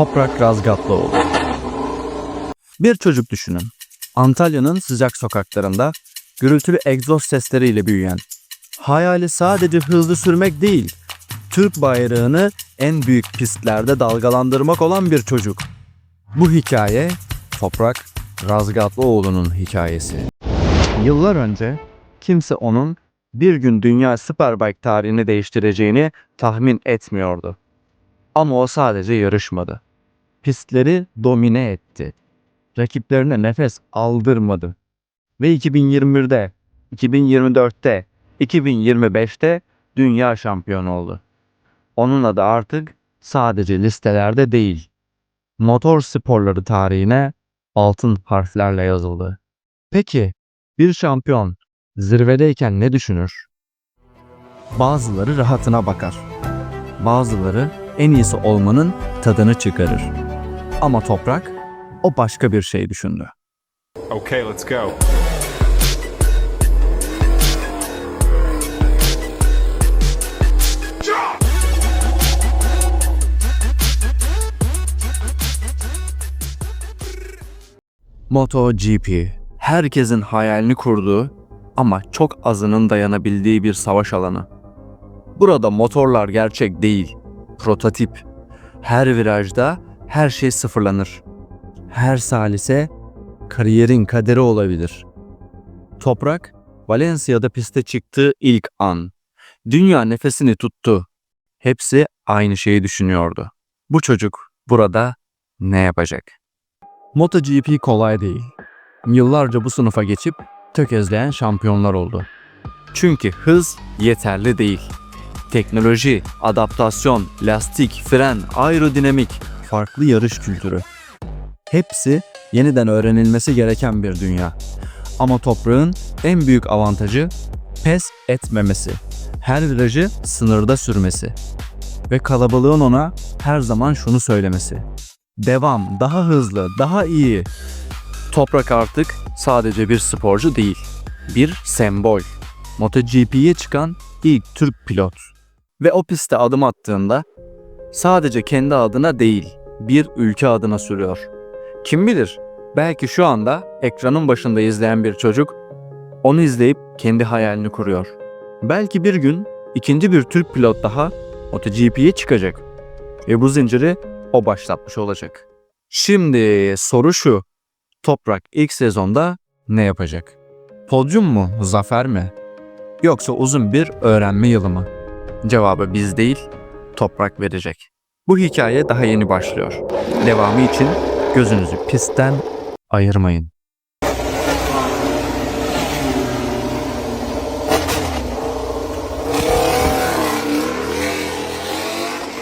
Toprak Razgatlıoğlu. Bir çocuk düşünün. Antalya'nın sıcak sokaklarında gürültülü egzoz sesleriyle büyüyen, hayali sadece hızlı sürmek değil, Türk bayrağını en büyük pistlerde dalgalandırmak olan bir çocuk. Bu hikaye Toprak Razgatlıoğlu'nun hikayesi. Yıllar önce kimse onun bir gün dünya Superbike tarihini değiştireceğini tahmin etmiyordu. Ama o sadece yarışmadı. Pistleri domine etti. Rakiplerine nefes aldırmadı. Ve 2021'de, 2024'te, 2025'te dünya şampiyonu oldu. Onun adı artık sadece listelerde değil, motor sporları tarihine altın harflerle yazıldı. Peki bir şampiyon zirvedeyken ne düşünür? Bazıları rahatına bakar. Bazıları en iyisi olmanın tadını çıkarır. Ama toprak o başka bir şey düşündü. Okay, let's go. MotoGP herkesin hayalini kurduğu ama çok azının dayanabildiği bir savaş alanı. Burada motorlar gerçek değil, prototip. Her virajda her şey sıfırlanır. Her salise kariyerin kaderi olabilir. Toprak, Valencia'da piste çıktığı ilk an. Dünya nefesini tuttu. Hepsi aynı şeyi düşünüyordu. Bu çocuk burada ne yapacak? MotoGP kolay değil. Yıllarca bu sınıfa geçip tökezleyen şampiyonlar oldu. Çünkü hız yeterli değil. Teknoloji, adaptasyon, lastik, fren, aerodinamik, farklı yarış kültürü. Hepsi yeniden öğrenilmesi gereken bir dünya. Ama toprağın en büyük avantajı pes etmemesi. Her virajı sınırda sürmesi. Ve kalabalığın ona her zaman şunu söylemesi. Devam, daha hızlı, daha iyi. Toprak artık sadece bir sporcu değil, bir sembol. MotoGP'ye çıkan ilk Türk pilot. Ve o piste adım attığında sadece kendi adına değil, bir ülke adına sürüyor. Kim bilir, belki şu anda ekranın başında izleyen bir çocuk onu izleyip kendi hayalini kuruyor. Belki bir gün ikinci bir Türk pilot daha MotoGP'ye çıkacak ve bu zinciri o başlatmış olacak. Şimdi soru şu. Toprak ilk sezonda ne yapacak? Podyum mu, zafer mi? Yoksa uzun bir öğrenme yılı mı? Cevabı biz değil, toprak verecek. Bu hikaye daha yeni başlıyor. Devamı için gözünüzü pistten ayırmayın.